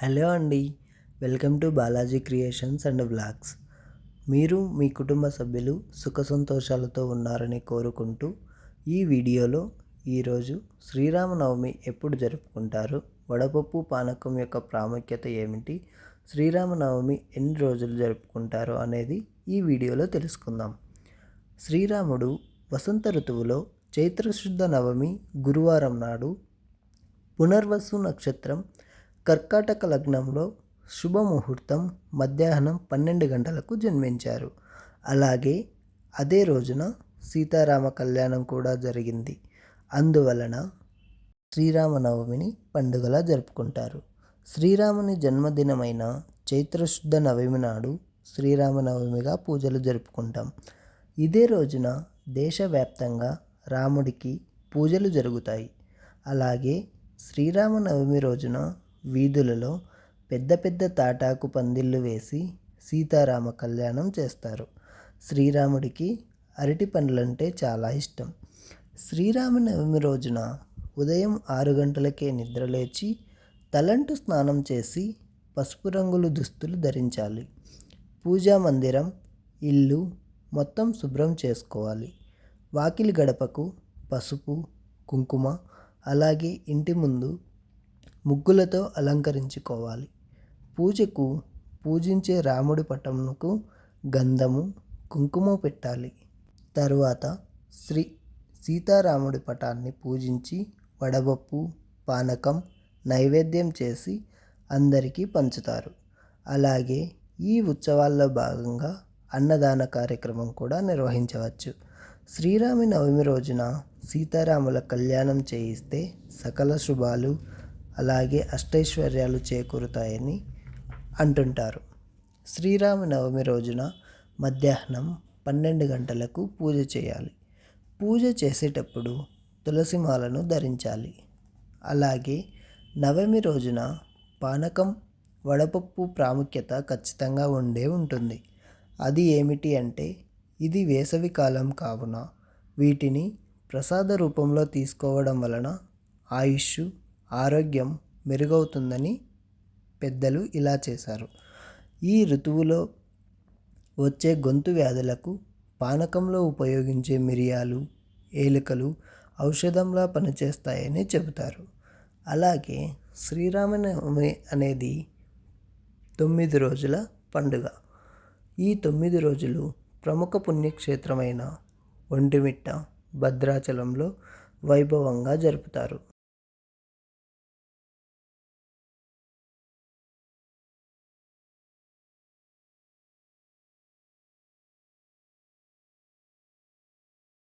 Hello అండి. Welcome to Balaji creations and blogs మీరు మీ కుటుంబ సభ్యులు సుఖ సంతోషాలతో ఉన్నారని కోరుకుంటూ ఈ వీడియోలో ఈరోజు శ్రీరామనవమి ఎప్పుడు జరుపుకుంటారు? వడపప్పు పానకం యొక్క ప్రాముఖ్యత ఏమిటి? శ్రీరామనవమి ఎన్ని రోజులు జరుపుకుంటారు అనేది ఈ వీడియోలో తెలుసుకుందాం. శ్రీరాముడు వసంత ఋతువులో చైత్రశుద్ధ నవమి గురువారం నాడు పునర్వసు నక్షత్రం కర్కాటక లగ్నంలో శుభముహూర్తం మధ్యాహ్నం పన్నెండు గంటలకు జన్మించారు. అలాగే అదే రోజున సీతారామ కళ్యాణం కూడా జరిగింది. అందువలన శ్రీరామనవమిని పండుగలా జరుపుకుంటారు. శ్రీరాముని జన్మదినమైన చైత్రశుద్ధ నవమి నాడు శ్రీరామనవమిగా పూజలు జరుపుకుంటాం. ఇదే రోజున దేశవ్యాప్తంగా రాముడికి పూజలు జరుగుతాయి. అలాగే శ్రీరామనవమి రోజున వీధులలో పెద్ద పెద్ద తాటాకు పందిళ్ళు వేసి సీతారామ కళ్యాణం చేస్తారు. శ్రీరాముడికి అరటి పండ్లంటే చాలా ఇష్టం. శ్రీరామనవమి రోజున ఉదయం ఆరు గంటలకే నిద్రలేచి తలంటు స్నానం చేసి పసుపు రంగులు దుస్తులు ధరించాలి. పూజా మందిరం ఇల్లు మొత్తం శుభ్రం చేసుకోవాలి. వాకిలి గడపకు పసుపు కుంకుమ అలాగే ఇంటి ముందు ముగ్గులతో అలంకరించుకోవాలి. పూజకు పూజించే రాముడి పటంకు గంధము కుంకుమ పెట్టాలి. తరువాత శ్రీ సీతారాముడి పటాన్ని పూజించి వడపప్పు పానకం నైవేద్యం చేసి అందరికీ పంచుతారు. అలాగే ఈ ఉత్సవాల్లో భాగంగా అన్నదాన కార్యక్రమం కూడా నిర్వహించవచ్చు. శ్రీరామి నవమి రోజున సీతారాముల కళ్యాణం చేయిస్తే సకల శుభాలు అలాగే అష్టైశ్వర్యాలు చేకూరుతాయని అంటుంటారు. శ్రీరామనవమి రోజున మధ్యాహ్నం పన్నెండు గంటలకు పూజ చేయాలి. పూజ చేసేటప్పుడు తులసి మాలను ధరించాలి. అలాగే నవమి రోజున పానకం వడపప్పు ప్రాముఖ్యత ఖచ్చితంగా ఉండే ఉంటుంది. అది ఏమిటి అంటే ఇది వేసవి కాలం కావున వీటిని ప్రసాద రూపంలో తీసుకోవడం వలన ఆయుష్ ఆరోగ్యం మెరుగవుతుందని పెద్దలు ఇలా చేశారు. ఈ ఋతువులో వచ్చే గొంతు వ్యాధులకు పానకంలో ఉపయోగించే మిరియాలు ఏలుకలు ఔషధంలా పనిచేస్తాయని చెబుతారు. అలాగే శ్రీరామనవమి అనేది తొమ్మిది రోజుల పండుగ. ఈ తొమ్మిది రోజులు ప్రముఖ పుణ్యక్షేత్రమైన ఒంటిమిట్ట భద్రాచలంలో వైభవంగా జరుపుతారు.